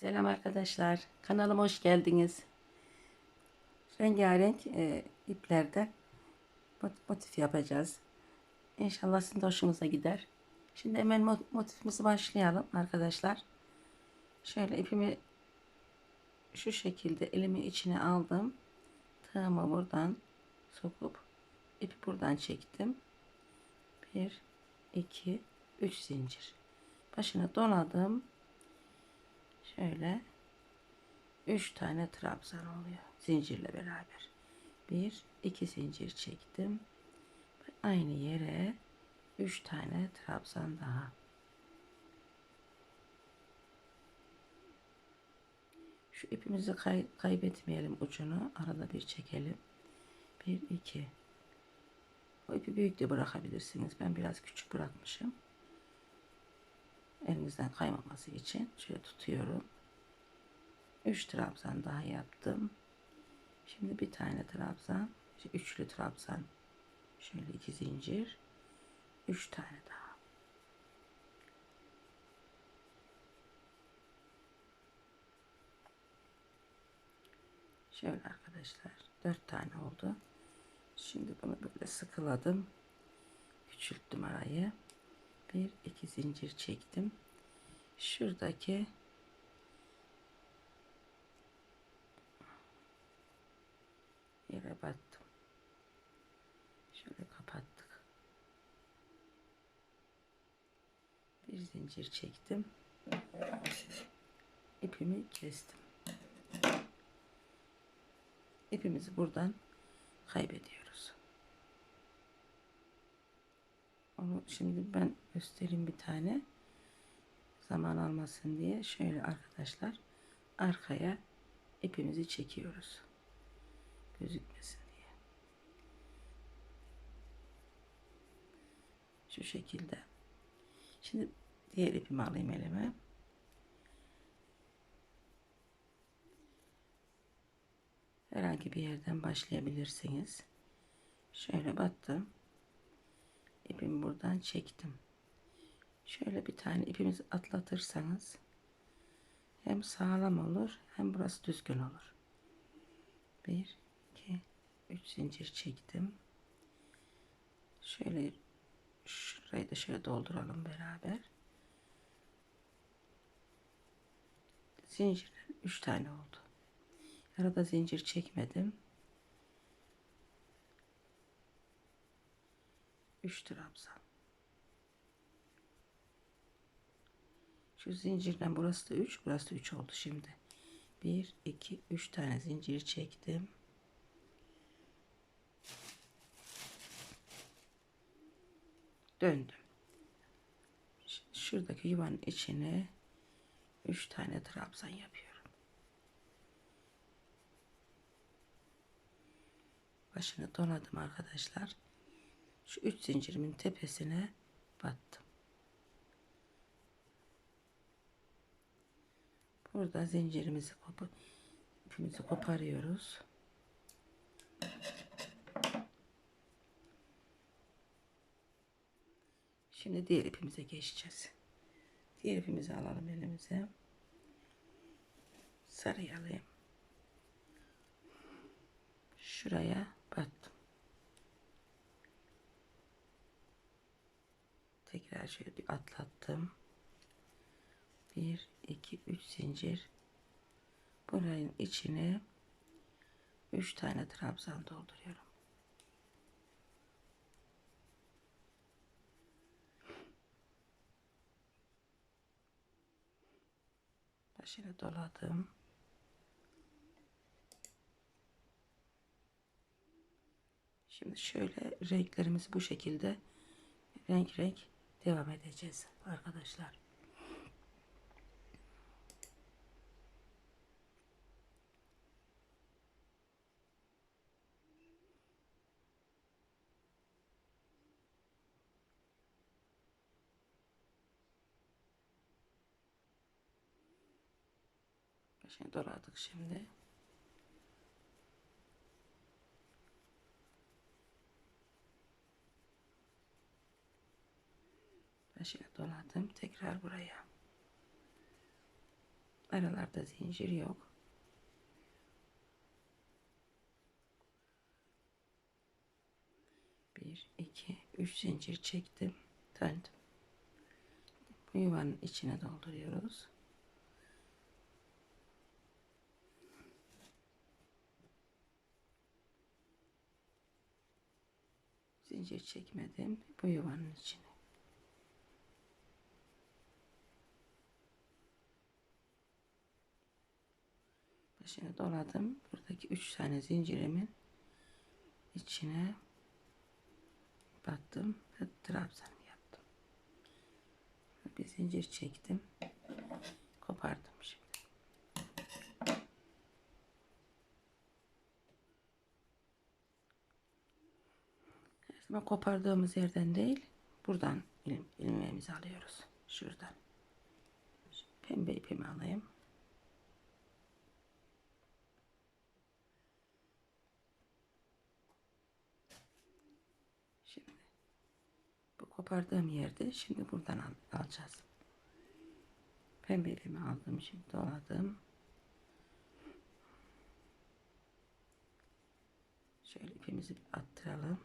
Selam arkadaşlar. Kanalıma hoş geldiniz. Rengarenk e, iplerden mot- motif yapacağız. İnşallah sizin de hoşunuza gider. Şimdi hemen mo- motifimizi başlayalım arkadaşlar. Şöyle ipimi şu şekilde elimi içine aldım. Tığımı buradan sokup ipi buradan çektim. 1 2 3 zincir. Başına doladım. Şöyle 3 tane trabzan oluyor zincirle beraber. 1 2 zincir çektim. Aynı yere 3 tane trabzan daha. Şu ipimizi kay- kaybetmeyelim ucunu. Arada bir çekelim. 1 2 O ipi büyük de bırakabilirsiniz. Ben biraz küçük bırakmışım. Elinizden kaymaması için şöyle tutuyorum. 3 trabzan daha yaptım. Şimdi bir tane trabzan, üçlü trabzan. Şöyle iki zincir, 3 tane daha. Şöyle arkadaşlar 4 tane oldu. Şimdi bunu böyle sıkıladım. Küçülttüm arayı. Bir iki zincir çektim. Şuradaki yere battım. Şöyle kapattık. Bir zincir çektim. İpimi kestim. İpimizi buradan kaybediyoruz. Onu şimdi ben göstereyim bir tane. Zaman almasın diye şöyle arkadaşlar arkaya ipimizi çekiyoruz. Gözükmesin diye. Şu şekilde. Şimdi diğer ipimi alayım elime. Herhangi bir yerden başlayabilirsiniz. Şöyle battım. İpimi buradan çektim. Şöyle bir tane ipimizi atlatırsanız hem sağlam olur hem burası düzgün olur. 1 2 3 zincir çektim. Şöyle şurayı da şöyle dolduralım beraber. Zincirler 3 tane oldu. Arada zincir çekmedim. 3 trabzan. Şu zincirden burası da 3, burası da 3 oldu şimdi. 1 2 3 tane zincir çektim. Döndüm. Şuradaki yuvanın içine 3 tane trabzan yapıyorum. Başını donadım arkadaşlar. Şu 3 zincirimin tepesine battım. Burada zincirimizi kopa, ipimizi koparıyoruz. Şimdi diğer ipimize geçeceğiz. Diğer ipimizi alalım elimize. Sarıyı alayım. Şuraya battım. Tekrar şöyle bir atlattım. 1 2 3 zincir buranın içine 3 tane trabzan dolduruyorum. Başını doladım. Şimdi şöyle renklerimizi bu şekilde renk renk devam edeceğiz arkadaşlar. Başını doladık şimdi. Başını doladım. Tekrar buraya. Aralarda zincir yok. Bir, iki, üç zincir çektim. Döndüm. Bu yuvanın içine dolduruyoruz. Zincir çekmedim. Bu yuvanın içine. Başını doladım. Buradaki üç tane zincirimin içine battım ve trabzan yaptım. Bir zincir çektim. Kopardım şimdi. Her zaman kopardığımız yerden değil, buradan ilmeğimizi alıyoruz. Şuradan. Şimdi pembe ipimi alayım. Şimdi bu kopardığım yerde şimdi buradan al, alacağız. Pembe ipimi aldım şimdi doladım. Şöyle ipimizi attıralım.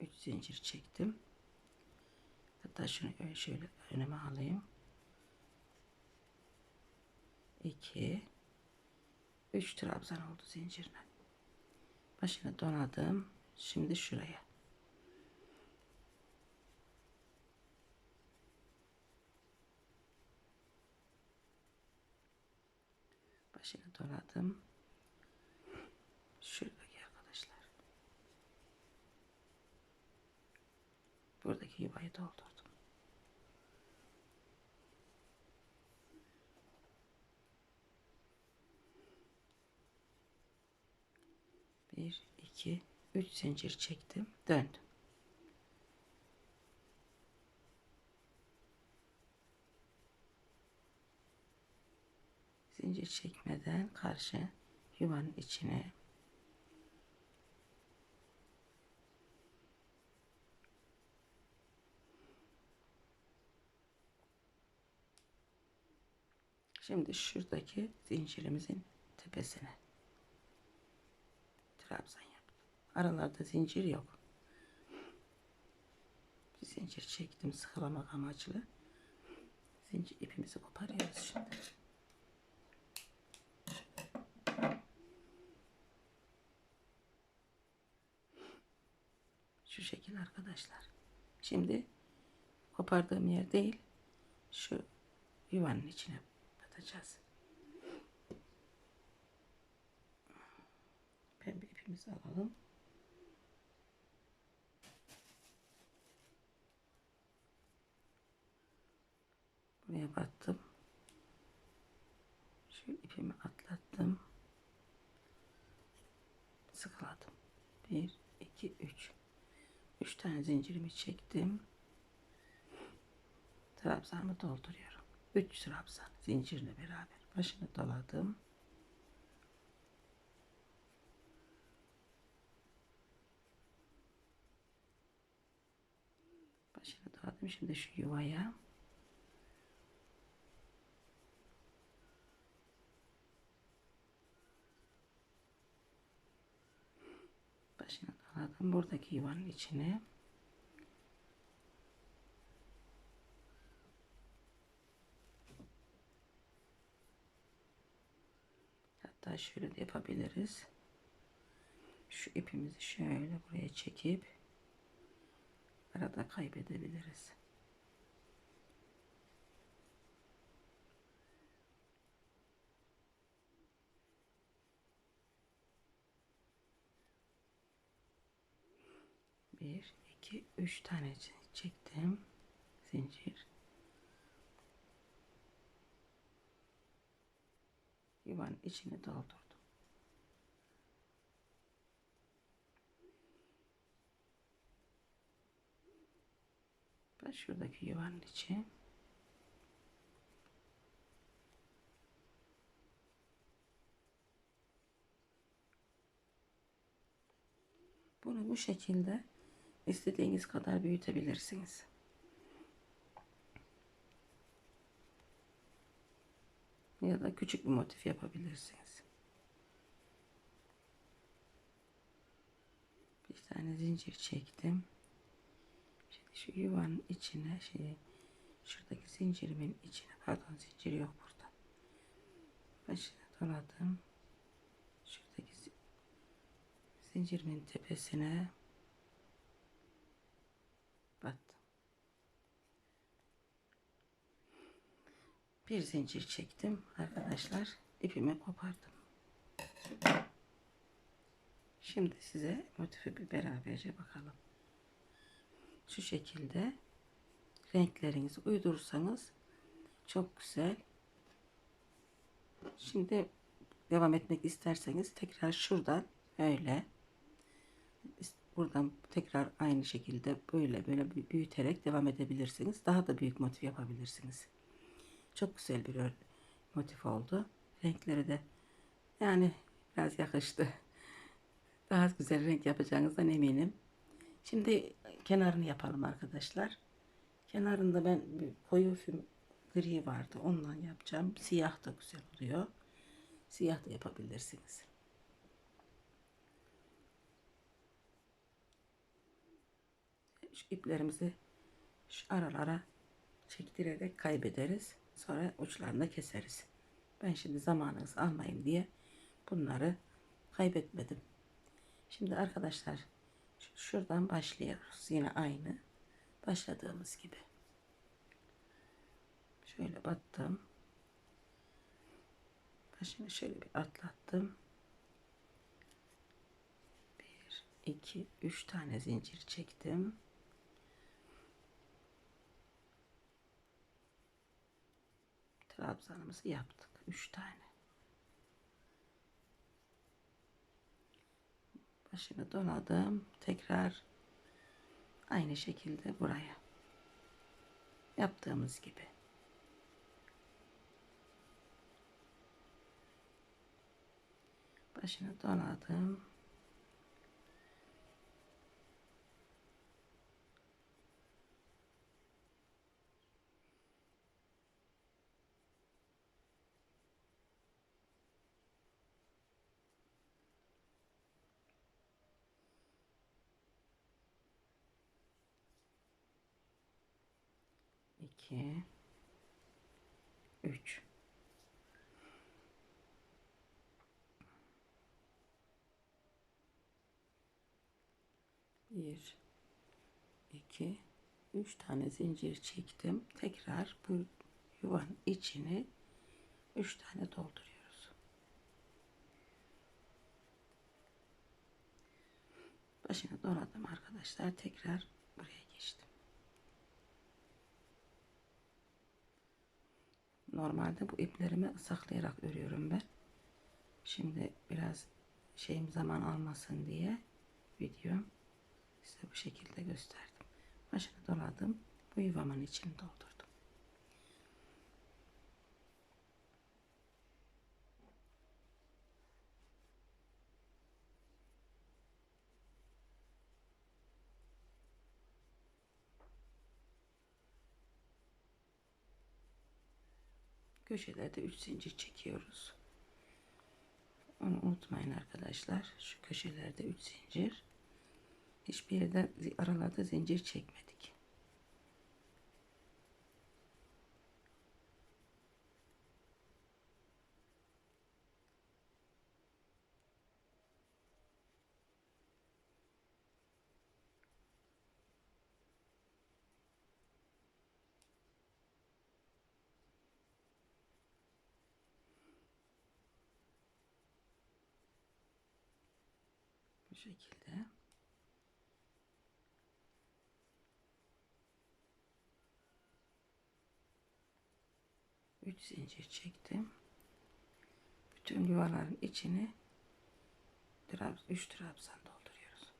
3 zincir çektim. Hatta şunu öyle şöyle önüme alayım. 2 3 trabzan oldu zincirine. Başını donadım. Şimdi şuraya. Başını doladım. Şuradaki arkadaşlar. Buradaki yuvayı doldurdum. Bir, iki, üç zincir çektim. Döndüm. Zincir çekmeden karşı yuvanın içine Şimdi şuradaki zincirimizin tepesine trabzan yaptım. Aralarda zincir yok. Bir zincir çektim sıkılamak amaçlı. Zincir ipimizi koparıyoruz şimdi. Şu şekil arkadaşlar. Şimdi kopardığım yer değil şu yuvanın içine batacağız. İpimizi alalım. Buraya battım. Şu ipimi atlattım. Sıkıladım. Bir, iki, üç. Üç tane zincirimi çektim. Trabzanımı dolduruyorum. Üç trabzan zincirle beraber. Başını doladım. Doladım. Şimdi şu yuvaya başını doladım. Buradaki yuvanın içine hatta şöyle de yapabiliriz. Şu ipimizi şöyle buraya çekip arada kaybedebiliriz. Bir, iki, üç tane çektim. Zincir. Yuvanın içine doldurdum. arkadaşlar. Şuradaki yuvanın içi. Bunu bu şekilde istediğiniz kadar büyütebilirsiniz. Ya da küçük bir motif yapabilirsiniz. Bir tane zincir çektim. Şu yuvanın içine şey şuradaki zincirimin içine pardon zincir yok burada. Başına doladım. Şuradaki zi- zincirimin tepesine battım. Bir zincir çektim arkadaşlar. ipimi kopardım. Şimdi size motifi bir beraberce bakalım. Şu şekilde renklerinizi uydurursanız çok güzel. Şimdi devam etmek isterseniz tekrar şuradan öyle buradan tekrar aynı şekilde böyle böyle büy- büyüterek devam edebilirsiniz. Daha da büyük motif yapabilirsiniz. Çok güzel bir motif oldu. Renkleri de yani biraz yakıştı. Daha güzel renk yapacağınızdan eminim. Şimdi kenarını yapalım arkadaşlar. Kenarında ben koyu füm gri vardı. Ondan yapacağım. Siyah da güzel oluyor. Siyah da yapabilirsiniz. Şu iplerimizi şu aralara çektirerek kaybederiz. Sonra uçlarını keseriz. Ben şimdi zamanınızı almayayım diye bunları kaybetmedim. Şimdi arkadaşlar şuradan başlıyoruz. Yine aynı başladığımız gibi. Şöyle battım. Başını şöyle bir atlattım. Bir, iki, üç tane zincir çektim. Trabzanımızı yaptık. Üç tane. Başını doladım. Tekrar aynı şekilde buraya. Yaptığımız gibi. Başını doladım. İki, üç. Bir, iki, üç tane zincir çektim. Tekrar bu yuvanın içini üç tane dolduruyoruz. Başını doladım arkadaşlar. Tekrar buraya geçtim. Normalde bu iplerimi saklayarak örüyorum ben. Şimdi biraz şeyim zaman almasın diye videom size bu şekilde gösterdim. Başını doladım. Bu yuvamın içini doldurdum. Köşelerde 3 zincir çekiyoruz. Onu unutmayın arkadaşlar. Şu köşelerde 3 zincir. Hiçbir yerde zi- aralarda zincir çekmedik. Şekilde. Üç zincir çektim. Bütün yuvaların içini trab üç trabzan dolduruyoruz.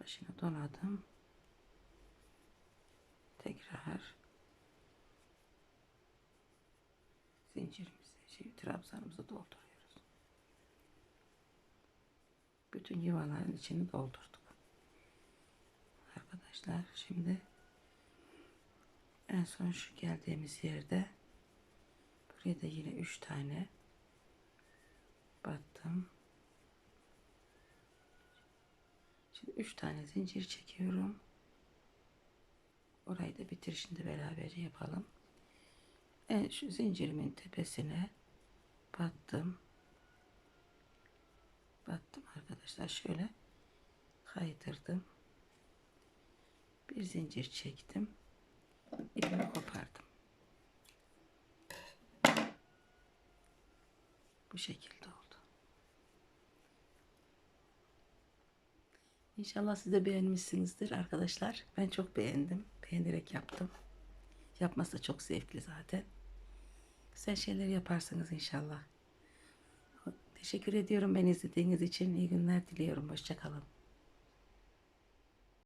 Başını doladım. Tekrar zincirimizi, şey, trabzanımızı dolduruyoruz. Bütün yuvaların içini doldurduk. arkadaşlar. Şimdi en son şu geldiğimiz yerde buraya da yine 3 tane battım. Şimdi 3 tane zincir çekiyorum. Orayı da bitirişinde beraber yapalım. En şu zincirimin tepesine battım. Battım arkadaşlar. Şöyle kaydırdım. Bir zincir çektim. ipimi kopardım. Bu şekilde oldu. İnşallah siz de beğenmişsinizdir arkadaşlar. Ben çok beğendim. Beğenerek yaptım. Yapması da çok zevkli zaten. Güzel şeyler yaparsınız inşallah. Teşekkür ediyorum beni izlediğiniz için. İyi günler diliyorum. Hoşçakalın.